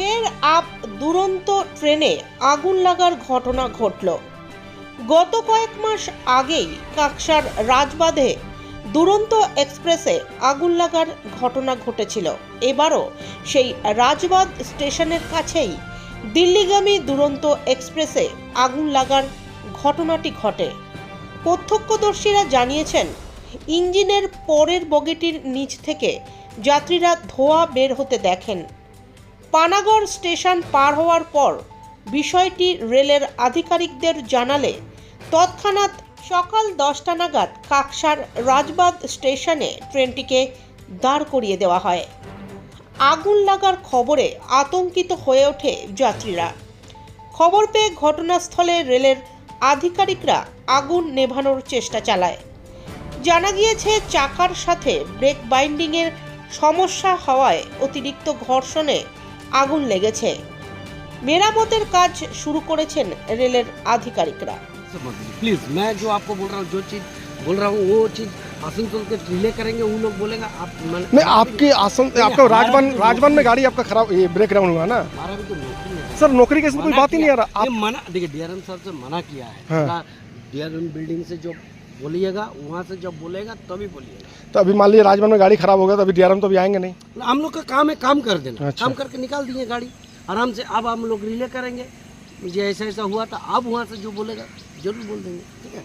ফের আপ দুরন্ত ট্রেনে আগুন লাগার ঘটনা ঘটল। গত কয়েক মাস আগেই কাকসার রাজবাঁধে দুরন্ত এক্সপ্রেসে আগুন লাগার ঘটনা ঘটেছিল। এবারও সেই রাজবাঁধ স্টেশনের কাছেই দিল্লিগামী দুরন্ত এক্সপ্রেসে আগুন লাগার ঘটনাটি ঘটে। প্রত্যক্ষদর্শীরা জানিয়েছেন, ইঞ্জিনের পরের বগিটির নিচ থেকে যাত্রীরা ধোঁয়া বের হতে দেখেন। পানাগড় স্টেশন পার হওয়ার পর বিষয়টি রেলের আধিকারিকদের জানালে তৎক্ষণাৎ সকাল দশটা নাগাদ কাকসার রাজবাদ স্টেশনে ট্রেনটিকে দাঁড় করিয়ে দেওয়া হয়। আগুন লাগার খবরে আতঙ্কিত হয়ে ওঠে যাত্রীরা। খবর পেয়ে ঘটনাস্থলে রেলের আধিকারিকরা আগুন নেভানোর চেষ্টা চালায়। জানা গিয়েছে, চাকার সাথে ব্রেক বাইন্ডিংয়ের সমস্যা হওয়ায় অতিরিক্ত ঘর্ষণে আগুন লেগেছে মেরামতের কাজ শুরু করেছেন রেলের আধিকারিকরা समझ लीजिए प्लीज मैं जो आपको बोल रहा हूँ जो चीज़ बोल रहा हूँ वो चीज़ आसनसोल के रिले करेंगे वो लोग बोलेगा आप मन- नहीं आपकी आसन आपका राजवन राजवन में गाड़ी आपका खराब ये ब्रेक डाउन हुआ ना हमारा भी तो नौकरी है सर नौकरी की ऐसी कोई मना बात ही नहीं आ किया। रहा आप ये मना देखिए डीआरएम सर से मना किया है हाँ। डीआरएम बिल्डिंग से जो बोलिएगा वहाँ से जब बोलेगा तभी बोलिएगा। तो अभी मान लीजिए राजभवन में गाड़ी खराब हो गया तो अभी डीआरएम तो अभी आएँगे नहीं? हम लोग का काम है काम कर देना। अच्छा। काम करके निकाल दिए गाड़ी। आराम से अब हम लोग रिले करेंगे। मुझे ऐसा ऐसा हुआ था अब वहाँ से जो बोलेगा ज़रूर बोल देंगे। ठीक है?